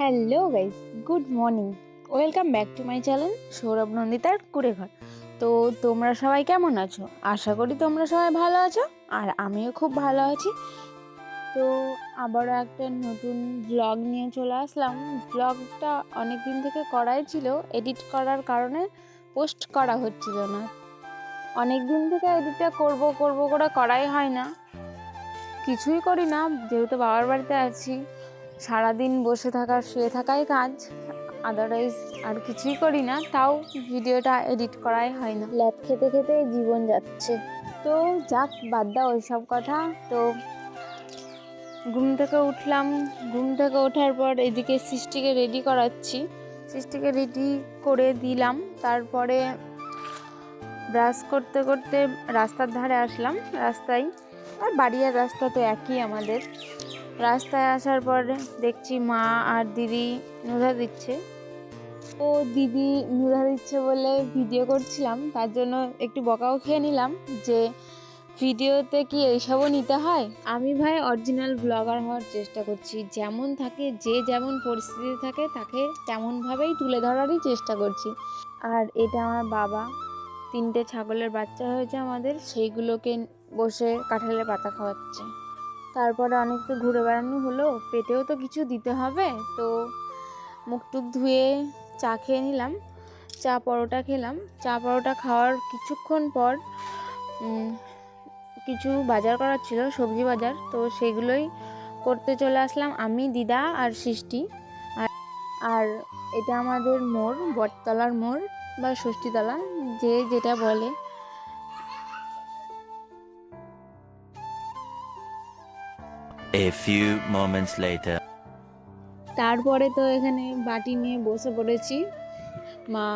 Hello guys, good morning. Welcome back to my channel Sourav নন্দিতার কুড়েঘর। তো তোমরা সবাই কেমন আছো? আশা করি তোমরা সবাই ভালো আছো, আর আমিও খুব ভালো আছি। তো আবারও একটা নতুন ব্লগ নিয়ে চলে আসলাম। ব্লগটা অনেক দিন থেকে করাই ছিল এডিট করার কারণে পোস্ট করা হচ্ছিল না। অনেক দিন থেকে এডিটটা করব করব করে করাই হয় না। কিছুই করি না, যেহেতু বাবার বাড়িতে আছি। সারাদিন বসে থাকার শুয়ে থাকাই কাজ। আদারওয়াইজ আর কিছুই করি না তাও ভিডিওটা এডিট করাই হয় না। ল্যাব খেতে খেতে জীবন যাচ্ছে। তো যাক বাদ দাও ওইসব কথা। তো ঘুম থেকে উঠলাম। ঘুম থেকে ওঠার পর এদিকে সৃষ্টিকে রেডি করাচ্ছি। সৃষ্টিকে রেডি করে দিলাম। তারপরে ব্রাশ করতে করতে রাস্তার ধারে আসলাম। রাস্তায় আর বাড়ি আর রাস্তা তো একই আমাদের। রাস্তায় আসার পর দেখছি মা আর দিদি নুধা দিচ্ছে। ও দিদি নুধা দিচ্ছে বলে ভিডিও করছিলাম, তার জন্য একটু বকাও খেয়ে নিলাম যে ভিডিওতে কি এইসবও নিতে হয়? আমি ভাই অরিজিনাল ব্লগার হওয়ার চেষ্টা করছি, যেমন থাকে, যে যেমন পরিস্থিতি থাকে, তাকে তেমনভাবেই তুলে ধরারই চেষ্টা করছি। আর এটা আমার বাবা, তিনটে ছাগলের বাচ্চা হয়েছে আমাদের, সেইগুলোকে বসে কাঁঠালের পাতা খাওয়াচ্ছে। তারপরে অনেকটা ঘুরে বেড়ানো হলো, পেটেও তো কিছু দিতে হবে, তো মুখ টুক ধুয়ে চা খেয়ে নিলাম, চা পরোটা খেলাম। চা পরোটা খাওয়ার কিছুক্ষণ পর কিছু বাজার করার ছিল, সবজি বাজার, তো সেগুলোই করতে চলে আসলাম আমি, দিদা আর সৃষ্টি। আর আর এটা আমাদের মোড়, বটতলার মোড় বা ষষ্ঠীতলা, যে যেটা বলে। A few moments later. তারপরে তো এখানে বাটি নিয়ে বসে পড়েছি। মা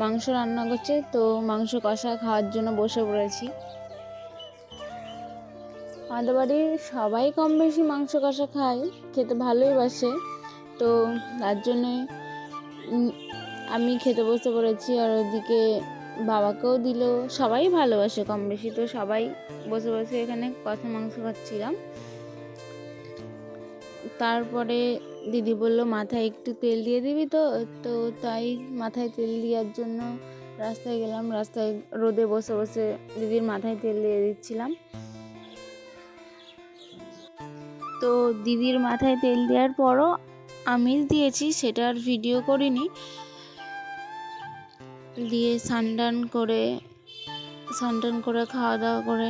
মাংস রান্না করছে, তো মাংস কষা খাওয়ার জন্য বসে পড়েছি। আমাদের বাড়ির সবাই কম বেশি মাংস কষা খায়, খেতে ভালোই বাসে। তো তার জন্যে আমি খেতে বসে পড়েছি আর ওদিকে বাবাকেও দিল। সবাই ভালোবাসে কম বেশি, তো সবাই বসে বসে এখানে কষা মাংস খাচ্ছিলাম। তারপরে দিদি বলল, মাথায় একটু তেল দিয়ে দিবি তো? তো তাই মাথায় তেল দেওয়ার জন্য রাস্তায় গেলাম। রাস্তায় রোদে বসে বসে দিদির মাথায় তেল দিয়ে দিচ্ছিলাম। তো দিদির মাথায় তেল দেওয়ার পরও আমি দিয়েছি সেটার ভিডিও করিনি। দিয়ে সানডান করে সানডান করে খাওয়া দাওয়া করে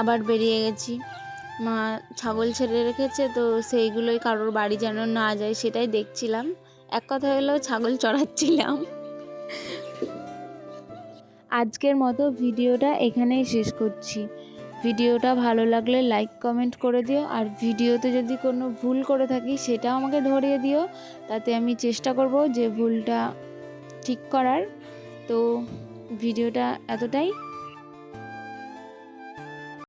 আবার বেরিয়ে গেছি। মা ছাগল ছেড়ে রেখেছে, তো সেইগুলোই কারোর বাড়ি যেন না যায় সেটাই দেখছিলাম। এক কথা হলো ছাগল চড়াচ্ছিলাম। আজকের মতো ভিডিওটা এখানেই শেষ করছি। ভিডিওটা ভালো লাগলে লাইক, কমেন্ট করে দিও, আর ভিডিওতে যদি কোনো ভুল করে থাকি সেটাও আমাকে ধরিয়ে দিও, তাতে আমি চেষ্টা করব যে ভুলটা ঠিক করার। তো ভিডিওটা এতটাই।